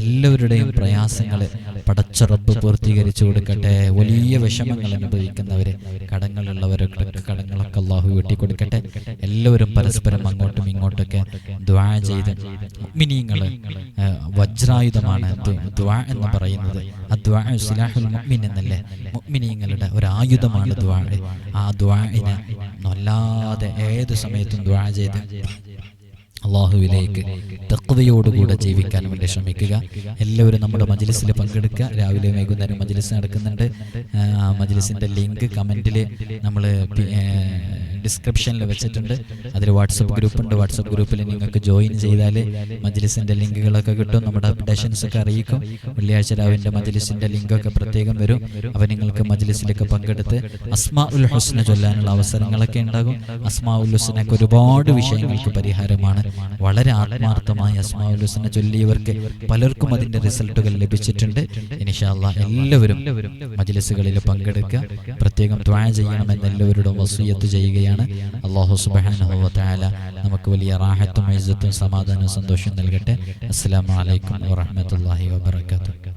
എല്ലാവരുടെയും പ്രയാസങ്ങൾ പടച്ചുറപ്പ് പൂർത്തീകരിച്ചു കൊടുക്കട്ടെ. വലിയ വിഷമങ്ങൾ അനുഭവിക്കുന്നവർ കടങ്ങളുള്ളവരൊക്കെ കടങ്ങളൊക്കെ അള്ളാഹു വീട്ടി കൊടുക്കട്ടെ. എല്ലാവരും പരസ്പരം അങ്ങോട്ടും ഇങ്ങോട്ടൊക്കെ ദ്വാ ചെയ്ത് മിനിങ്ങൾ വജ്രായുധമാണ് ദ്വാ എന്ന് പറയുന്നത്. എന്നല്ലേ? മുഅ്മിനീങ്ങളുടെ ഒരു ആയുധമാണ് ദ്വാ ആ ദ്വാഇനെ വല്ലാതെ ഏത് സമയത്തും ദ്വാ ചെയ്ത് അള്ളാഹുവിലേക്ക് തക്വയോടുകൂടെ ജീവിക്കാൻ വേണ്ടി ശ്രമിക്കുക. എല്ലാവരും നമ്മുടെ മജ്ലിസിൽ പങ്കെടുക്കുക. രാവിലെ വൈകുന്നേരം മജ്ലിസ് നടക്കുന്നുണ്ട്. ആ, മജ്ലിസിന്റെ ലിങ്ക് കമന്റിൽ നമ്മൾ ഡിസ്ക്രിപ്ഷനിൽ വെച്ചിട്ടുണ്ട്. അതിൽ വാട്സപ്പ് ഗ്രൂപ്പ് ഉണ്ട് വാട്സപ്പ് ഗ്രൂപ്പിൽ നിങ്ങൾക്ക് ജോയിൻ ചെയ്താൽ മജ്ലിസിന്റെ ലിങ്കുകളൊക്കെ കിട്ടും. നമ്മുടെ അപ്ഡേഷൻസ് ഒക്കെ അറിയിക്കും. വെള്ളിയാഴ്ച രാവിലെ മജ്ലിസിന്റെ ലിങ്കൊക്കെ പ്രത്യേകം വരും. അവ നിങ്ങൾക്ക് മജ്ലിസിലൊക്കെ പങ്കെടുത്ത് അസ്മാ ഉൽ ഹുസ്ന ചൊല്ലാനുള്ള അവസരങ്ങളൊക്കെ ഉണ്ടാകും. അസ്മാ ഉൽ ഹുസ്നക്ക് ഒരുപാട് വിഷയങ്ങൾക്ക് പരിഹാരമാണ്. വളരെ ആത്മാർത്ഥമായി അസ്മാ ഉൽ ഹുസ്ന ചൊല്ലിയവർക്ക് പലർക്കും അതിന്റെ റിസൾട്ടുകൾ ലഭിച്ചിട്ടുണ്ട്. ഇനിഷാല്ല എല്ലാവരും മജ്ലിസുകളിൽ പങ്കെടുക്കുക പ്രത്യേകം ദ്വാ ചെയ്യണമെന്ന് എല്ലാവരോടും വസൂയത്ത് ചെയ്യുകയാണ് അള്ളാഹു സുബ്ഹാനഹു വ നമുക്ക് വലിയ റാഹത്തും ഐസത്തും സമാധാനവും സന്തോഷവും നൽകട്ടെ. അസ്സലാമു അലൈക്കും വറഹ്മത്തുള്ളാഹി വബറകാതുഹു.